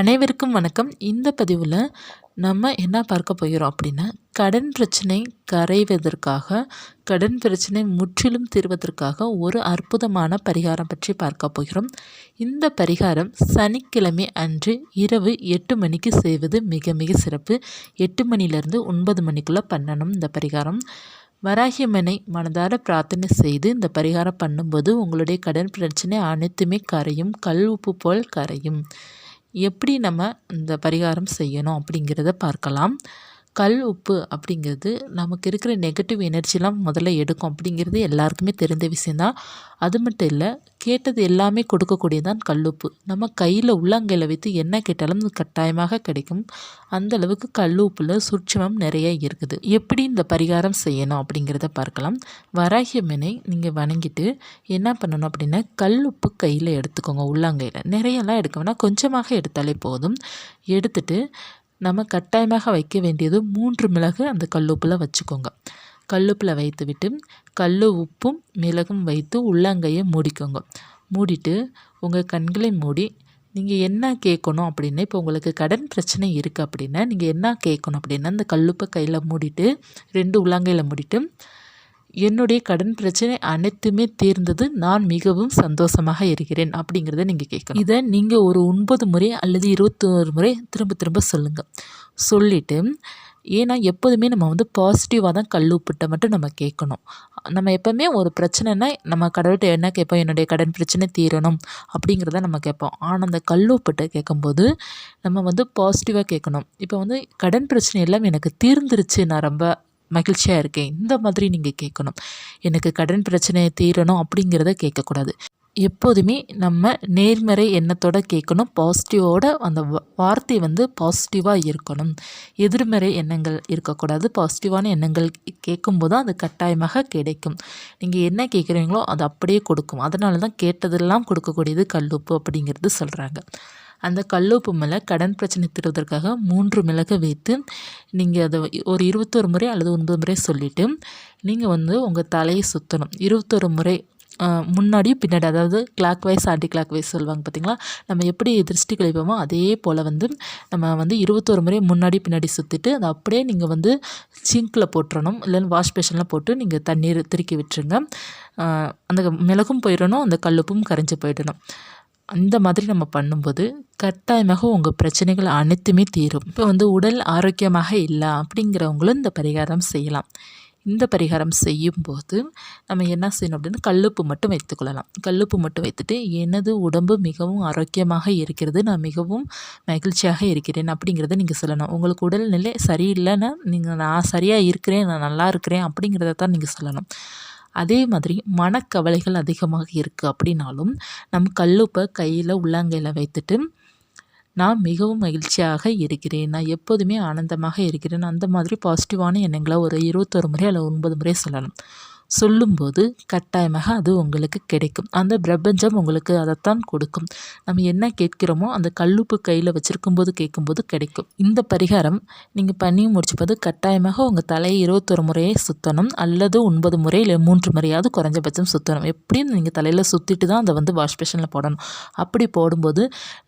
அனைவருக்கும் வணக்கம். இந்த பதிவில் நம்ம என்ன பார்க்க போகிறோம் அப்படின்னா கடன் பிரச்சனை கரைவதற்காக கடன் பிரச்சனை முற்றிலும் தீர்வதற்காக ஒரு அற்புதமான பரிகாரம் பற்றி பார்க்க போகிறோம். இந்த பரிகாரம் சனிக்கிழமை அன்று இரவு எட்டு மணிக்கு செய்வது மிக மிக சிறப்பு. எட்டு மணிலேருந்து ஒன்பது மணிக்குள்ளே பண்ணணும் இந்த பரிகாரம். வராகியம்மனை மனதார பிரார்த்தனை செய்து இந்த பரிகாரம் பண்ணும்போது உங்களுடைய கடன் பிரச்சனை அனைத்துமே கரையும் கல் உப்பு போல் கரையும். எப்படி நம்ம இந்த பரிகாரம் செய்யணும் அப்படிங்கிறத பார்க்கலாம். கல் உப்பு அப்படிங்கிறது நமக்கு இருக்கிற நெகட்டிவ் எனர்ஜிலாம் முதல்ல எடுக்கும் அப்படிங்கிறது எல்லாருக்குமே தெரிந்த விஷயந்தான் அது மட்டும் இல்லை கேட்டது எல்லாமே கொடுக்கக்கூடியதான் கல்லுப்பு நம்ம கையில் உள்ளங்கையில் வைத்து என்ன கேட்டாலும் கட்டாயமாக கிடைக்கும். அந்த அளவுக்கு கல்லுப்பில் சுட்சமம் நிறைய இருக்குது. எப்படி இந்த பரிகாரம் செய்யணும் அப்படிங்கிறத பார்க்கலாம். வராகியம்மனை நீங்கள் வணங்கிட்டு என்ன பண்ணணும் அப்படின்னா கல்லுப்பு கையில் எடுத்துக்கோங்க உள்ளங்கையில். நிறையெல்லாம் எடுக்க வேணால் கொஞ்சமாக எடுத்தாலே போதும். எடுத்துட்டு நம்ம கட்டாயமாக வைக்க வேண்டியது மூன்று மிளகு அந்த கல்லுப்பில் வச்சுக்கோங்க. கல்லுப்பில் வைத்து விட்டு கல் உப்பும் மிளகும் வைத்து உள்ளங்கையை மூடிக்கோங்க. மூடிட்டு உங்கள் கண்களை மூடி நீங்கள் என்ன கேட்கணும் அப்படின்னா இப்போ உங்களுக்கு கடன் பிரச்சனை இருக்குது அப்படின்னா நீங்கள் என்ன கேட்கணும் அப்படின்னா அந்த கல்லுப்பை கையில் மூடிட்டு ரெண்டு உள்ளங்கையில் மூடிட்டு என்னுடைய கடன் பிரச்சனை அனைத்துமே தீர்ந்தது நான் மிகவும் சந்தோஷமாக இருக்கிறேன் அப்படிங்கிறத நீங்கள் கேட்கணும். இதை நீங்கள் ஒரு ஒன்பது முறை அல்லது இருபத்தோரு முறை திரும்ப திரும்ப சொல்லுங்கள் சொல்லிவிட்டு ஏன்னா எப்போதுமே நம்ம வந்து பாசிட்டிவாக தான் கல் உப்பிட்ட மட்டும் நம்ம கேட்கணும். நம்ம எப்போவுமே ஒரு பிரச்சனைனா நம்ம கடவுள்கிட்ட என்ன கேட்போம்? என்னுடைய கடன் பிரச்சனை தீரணும் அப்படிங்கிறத நம்ம கேட்போம். ஆனால் அந்த கல் உப்பிட்ட கேட்கும்போது நம்ம வந்து பாசிட்டிவாக கேட்கணும். இப்போ வந்து கடன் பிரச்சனை எல்லாம் எனக்கு தீர்ந்துருச்சு நான் ரொம்ப மகிழ்ச்சியாக இருக்கேன் இந்த மாதிரி நீங்கள் கேட்கணும். எனக்கு கடன் பிரச்சனையை தீரணும் அப்படிங்கிறத கேட்கக்கூடாது. எப்போதுமே நம்ம நேர்மறை எண்ணத்தோடு கேட்கணும். பாசிட்டிவோட அந்த வார்த்தை வந்து பாசிட்டிவாக இருக்கணும். எதிர்மறை எண்ணங்கள் இருக்கக்கூடாது. பாசிட்டிவான எண்ணங்கள் கேட்கும்போது தான் அது கட்டாயமாக கிடைக்கும். நீங்கள் என்ன கேட்குறீங்களோ அது அப்படியே கொடுக்கும். அதனால தான் கேட்டதெல்லாம் கொடுக்கக்கூடியது கல்லுப்பு அப்படிங்கிறது சொல்கிறாங்க அந்த கல்லுப்பு மேலே கடன் பிரச்சனை தீர்வதற்காக மூன்று மிளகு வைத்து நீங்கள் அதை ஒரு இருபத்தொரு முறை அல்லது ஒன்பது முறை சொல்லிவிட்டு நீங்கள் வந்து உங்கள் தலையை சுற்றணும் இருபத்தொரு முறை முன்னாடியும் பின்னாடி அதாவது clockwise anti clock wise சொல்லுவாங்க பார்த்திங்களா நம்ம எப்படி திருஷ்டி கழிப்போமோ அதே போல் வந்து நம்ம வந்து இருபத்தோரு முறை முன்னாடி பின்னாடி சுற்றிட்டு அதை அப்படியே நீங்கள் வந்து சிங்கில் போட்டுறணும். இல்லைன்னு வாஷ் பேஷனில் போட்டு நீங்கள் தண்ணீர் திருக்கி விட்டுருங்க. அந்த மிளகும் போயிடணும் அந்த கல்லுப்பும் கரைஞ்சி போயிடணும். அந்த மாதிரி நம்ம பண்ணும்போது கட்டாயமாக உங்கள் பிரச்சனைகள் அனைத்துமே தீரும். இப்போ வந்து உடல் ஆரோக்கியமாக இல்லை அப்படிங்கிறவங்களும் இந்த பரிகாரம் செய்யலாம். இந்த பரிகாரம் செய்யும்போது நம்ம என்ன செய்யணும் அப்படின்னா கல்லுப்பு மட்டும் வைத்துக்கொள்ளலாம் கல்லுப்பு மட்டும் வைத்துட்டு எனது உடம்பு மிகவும் ஆரோக்கியமாக இருக்கிறது நான் மிகவும் மகிழ்ச்சியாக இருக்கிறேன் அப்படிங்கிறத நீங்கள் சொல்லணும். உங்களுக்கு உடல்நிலை சரியில்லைன்னா நீங்கள் நான் சரியாக இருக்கிறேன் நான் நல்லா இருக்கிறேன் அப்படிங்கிறத தான் நீங்கள் சொல்லணும். அதே மாதிரி மனக்கவலைகள் அதிகமாக இருக்குது அப்படின்னாலும் நம் கல்லுப்பை கையில் உள்ளங்கையில் வைத்துட்டு நான் மிகவும் மகிழ்ச்சியாக இருக்கிறேன். நான் எப்போதுமே ஆனந்தமாக இருக்கிறேன். அந்த மாதிரி பாசிட்டிவான எண்ணங்களை ஒரு இருபத்தொரு முறை அல்லது ஒன்பது முறை சொல்லணும் சொல்லும்போது கட்டாயமாக அது உங்களுக்கு கிடைக்கும். அந்த பிரபஞ்சம் உங்களுக்கு அதைத்தான் கொடுக்கும். நம்ம என்ன கேட்கிறோமோ அந்த கல்லுப்பு கையில் வச்சுருக்கும்போது கேட்கும்போது கிடைக்கும். இந்த பரிகாரம் நீங்கள் பண்ணி முடிச்சுப்பது கட்டாயமாக உங்கள் தலையை இருபத்தொரு முறையே சுற்றணும் அல்லது ஒன்பது முறை இல்லை மூன்று முறையாவது குறைஞ்சபட்சம் சுற்றணும் எப்படியும் நீங்கள் தலையில் சுற்றிட்டு தான் அதை வந்து வாஷ் பேஷனில் போடணும். அப்படி போடும்போது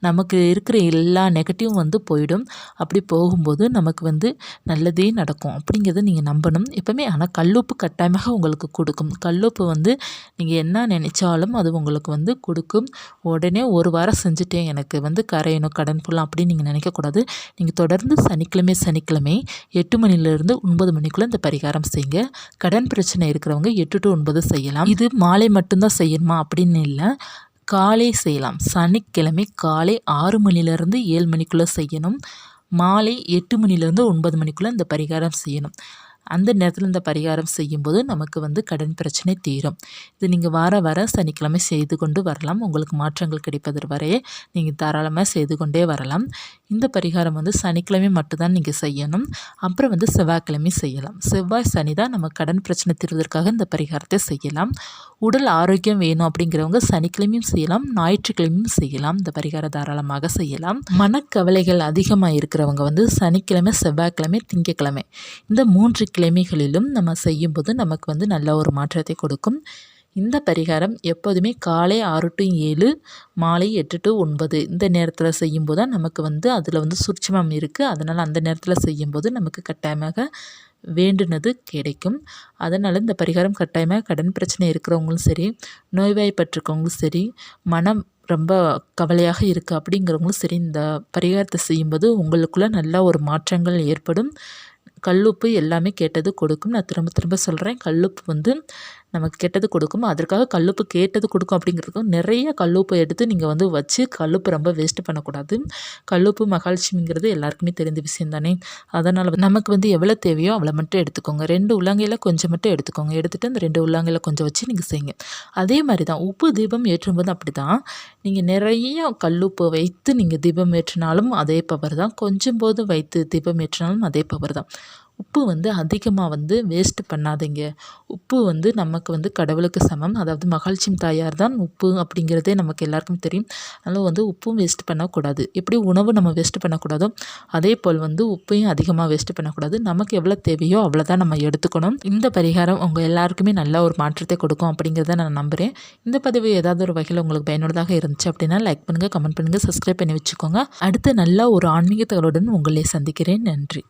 நமக்கு இருக்கிற எல்லா நெகட்டிவும் வந்து போயிடும். அப்படி போகும்போது நமக்கு வந்து நல்லதே நடக்கும். அப்படிங்கிறத நீங்கள் நம்பணும். எப்போவுமே. ஆனால் கல்லுப்பு கட்டாயமாக உங்களுக்கு கொடுக்கும். கல்லுப்பு வந்து நீங்கள் என்ன நினச்சாலும் அது உங்களுக்கு வந்து கொடுக்கும். உடனே ஒரு வாரம் செஞ்சுட்டேன் எனக்கு வந்து கரையணும் கடன் ஃபுல்லாக அப்படின்னு நீங்கள் நினைக்கக்கூடாது. நீங்கள் தொடர்ந்து சனிக்கிழமை சனிக்கிழமை எட்டு மணிலேருந்து ஒன்பது மணிக்குள்ளே இந்த பரிகாரம் செய்யுங்க கடன் பிரச்சனை இருக்கிறவங்க எட்டு டு ஒன்பது செய்யலாம். இது மாலை மட்டும்தான் செய்யணுமா அப்படின்னு இல்லை. காலை செய்யலாம். சனிக்கிழமை காலை ஆறு மணிலேருந்து ஏழு மணிக்குள்ளே செய்யணும். மாலை எட்டு மணிலேருந்து ஒன்பது மணிக்குள்ளே இந்த பரிகாரம் செய்யணும். அந்த நேரத்தில் இந்த பரிகாரம் செய்யும்போது நமக்கு வந்து கடன் பிரச்சனை தீரும். இது நீங்கள் வார வர சனிக்கிழமை செய்து கொண்டு வரலாம். உங்களுக்கு மாற்றங்கள் கிடைப்பது வரையே நீங்கள் தாராளமாக செய்து கொண்டே வரலாம். இந்த பரிகாரம் வந்து சனிக்கிழமை மட்டும்தான் நீங்கள் செய்யணும். அப்புறம் வந்து செவ்வாய்க்கிழமை செய்யலாம். செவ்வாய் சனி தான் நம்ம கடன் பிரச்சனை தீர்வதற்காக இந்த பரிகாரத்தை செய்யலாம். உடல் ஆரோக்கியம் வேணும் அப்படிங்கிறவங்க சனிக்கிழமையும் செய்யலாம். ஞாயிற்றுக்கிழமையும் செய்யலாம். இந்த பரிகாரம் தாராளமாக செய்யலாம். மனக்கவலைகள் அதிகமாக இருக்கிறவங்க வந்து சனிக்கிழமை செவ்வாய்க்கிழமை திங்கக்கிழமை இந்த மூன்று கிழமைகளிலும் நம்ம செய்யும்போது நமக்கு வந்து நல்ல ஒரு மாற்றத்தை கொடுக்கும். இந்த பரிகாரம் எப்போதுமே காலை ஆறு டு ஏழு மாலை எட்டு டு ஒன்பது இந்த நேரத்தில் செய்யும்போது தான் நமக்கு வந்து அதில் வந்து சூட்சுமம் இருக்குது அதனால் அந்த நேரத்தில் செய்யும்போது நமக்கு கட்டாயமாக வேண்டுனது கிடைக்கும். அதனால் இந்த பரிகாரம் கட்டாயமாக கடன் பிரச்சனை இருக்கிறவங்களும் சரி நோய்வாய்ப்பட்டிருக்கவங்களும் சரி மனம் ரொம்ப கவலையாக இருக்குது அப்படிங்கிறவங்களும் சரி இந்த பரிகாரத்தை செய்யும்போது உங்களுக்குள்ளே நல்ல ஒரு மாற்றங்கள் ஏற்படும். கல்லுப்பு எல்லாமே கேட்டது கொடுக்கும். நான் திரும்ப திரும்ப சொல்கிறேன் கல்லுப்பு வந்து நமக்கு கெட்டது கொடுக்கும். அதற்காக கல்லுப்பு கேட்டது கொடுக்கும் அப்படிங்கிறதுக்கும் நிறைய கல்லுப்பு எடுத்து நீங்கள் வந்து வச்சு கல்லுப்பு ரொம்ப வேஸ்ட்டு பண்ணக்கூடாது. கல்லுப்பு மகாலட்சுமிங்கிறது எல்லாருக்குமே தெரிந்த விஷயம் தானே? அதனால் நமக்கு வந்து எவ்வளோ தேவையோ அவ்வளோ மட்டும் எடுத்துக்கோங்க. ரெண்டு உள்ளங்கையில் கொஞ்சம் மட்டும் எடுத்துக்கோங்க. எடுத்துகிட்டு அந்த ரெண்டு உள்ளங்கையில் கொஞ்சம் வச்சு நீங்கள் செய்யுங்க. அதே மாதிரி தான் உப்பு தீபம் ஏற்றும்போது அப்படி தான் நீங்கள் நிறைய கல்லுப்பு வைத்து நீங்கள் தீபம் ஏற்றினாலும் அதே பவர் தான். கொஞ்சம் போது வைத்து தீபம் ஏற்றினாலும் அதே பவர் தான். உப்பு வந்து அதிகமாக வந்து வேஸ்ட்டு பண்ணாதீங்க. உப்பு வந்து நமக்கு வந்து கடவுளுக்கு சமம். அதாவது மகாலட்சுமி தாயார் தான் உப்பு அப்படிங்கிறதே நமக்கு எல்லாருக்கும் தெரியும். அதனால் வந்து உப்பும் வேஸ்ட் பண்ணக்கூடாது. எப்படி உணவு நம்ம வேஸ்ட்டு பண்ணக்கூடாதோ அதே போல் வந்து உப்பையும் அதிகமாக வேஸ்ட்டு பண்ணக்கூடாது. நமக்கு எவ்வளோ தேவையோ அவ்வளோதான் நம்ம எடுத்துக்கணும். இந்த பரிகாரம் உங்கள் எல்லாருக்குமே நல்ல ஒரு மாற்றத்தை கொடுக்கும் அப்படிங்கிறத நான் நம்புகிறேன் இந்த பதிவு ஏதாவது ஒரு வகையில் உங்களுக்கு பயனுள்ளதாக இருந்துச்சு அப்படின்னா லைக் பண்ணுங்கள் கமெண்ட் பண்ணுங்கள் சப்ஸ்கிரைப் பண்ணி வச்சுக்கோங்க. அடுத்து நல்ல ஒரு ஆன்மீக தகவலுடன் உங்களை சந்திக்கிறேன். நன்றி.